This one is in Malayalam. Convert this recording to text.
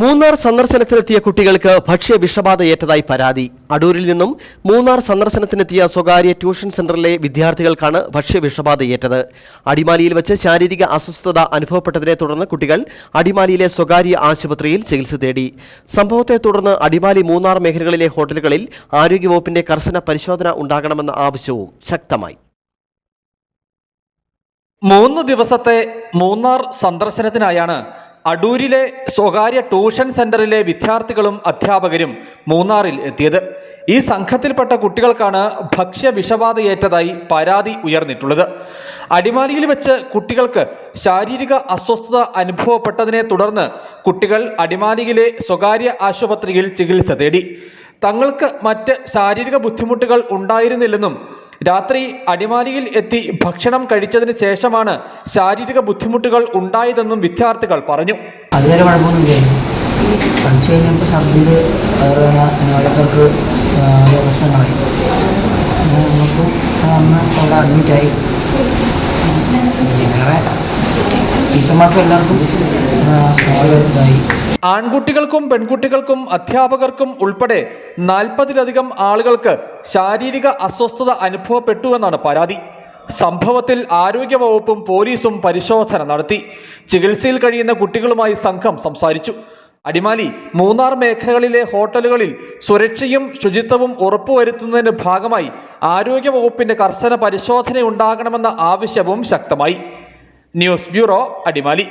മൂന്നാർ സന്ദർശനത്തിനെത്തിയ കുട്ടികൾക്ക് ഭക്ഷ്യ വിഷബാധയേറ്റതായി പരാതി. അടൂരിൽ നിന്നും മൂന്നാർ സന്ദർശനത്തിനെത്തിയ സ്വകാര്യ ട്യൂഷൻ സെന്ററിലെ വിദ്യാർത്ഥികൾക്കാണ് ഭക്ഷ്യ വിഷബാധയേറ്റത് അടിമാലിയിൽ വെച്ച് ശാരീരിക അസ്വസ്ഥത അനുഭവപ്പെട്ടതിനെ തുടർന്ന് കുട്ടികൾ അടിമാലിയിലെ സ്വകാര്യ ആശുപത്രിയിൽ ചികിത്സ തേടി. സംഭവത്തെ തുടർന്ന് അടിമാലി മൂന്നാർ മേഖലകളിലെ ഹോട്ടലുകളിൽ ആരോഗ്യവകുപ്പിന്റെ കർശന പരിശോധന ഉണ്ടാകണമെന്ന ആവശ്യവും ശക്തമായി. മൂന്ന് ദിവസത്തെ മൂന്നാർ സന്ദർശനത്തിനായാണ് അടൂരിലെ സ്വകാര്യ ട്യൂഷൻ സെന്ററിലെ വിദ്യാർത്ഥികളും അധ്യാപകരും മൂന്നാറിൽ എത്തിയത്. ഈ സംഘത്തിൽപ്പെട്ട കുട്ടികൾക്കാണ് ഭക്ഷ്യ വിഷബാധയേറ്റതായി പരാതി ഉയർന്നിട്ടുള്ളത്. അടിമാലിയിൽ വെച്ച് കുട്ടികൾക്ക് ശാരീരിക അസ്വസ്ഥത അനുഭവപ്പെട്ടതിനെ തുടർന്ന് കുട്ടികൾ അടിമാലിയിലെ സ്വകാര്യ ആശുപത്രിയിൽ ചികിത്സ തേടി. തങ്ങൾക്ക് മറ്റ് ശാരീരിക ബുദ്ധിമുട്ടുകൾ ഉണ്ടായിരുന്നില്ലെന്നും രാത്രി അടിമാലിയിൽ എത്തി ഭക്ഷണം കഴിച്ചതിന് ശേഷമാണ് ശാരീരിക ബുദ്ധിമുട്ടുകൾ ഉണ്ടായതെന്നും വിദ്യാർത്ഥികൾ പറഞ്ഞു. ടീച്ചർമാർക്കും എല്ലാവർക്കും ഇതായി. ആൺകുട്ടികൾക്കും പെൺകുട്ടികൾക്കും അധ്യാപകർക്കും ഉൾപ്പെടെ നാൽപ്പതിലധികം ആളുകൾക്ക് ശാരീരിക അസ്വസ്ഥത അനുഭവപ്പെട്ടുവെന്നാണ് പരാതി. സംഭവത്തിൽ ആരോഗ്യവകുപ്പും പോലീസും പരിശോധന നടത്തി. ചികിത്സയിൽ കഴിയുന്ന കുട്ടികളുമായി സംഘം സംസാരിച്ചു. അടിമാലി മൂന്നാർ മേഖലകളിലെ ഹോട്ടലുകളിൽ സുരക്ഷയും ശുചിത്വവും ഉറപ്പുവരുത്തുന്നതിന് ഭാഗമായി ആരോഗ്യവകുപ്പിന്റെ കർശന പരിശോധന ഉണ്ടാകണമെന്ന ആവശ്യവും ശക്തമായി. News bureau Adimali.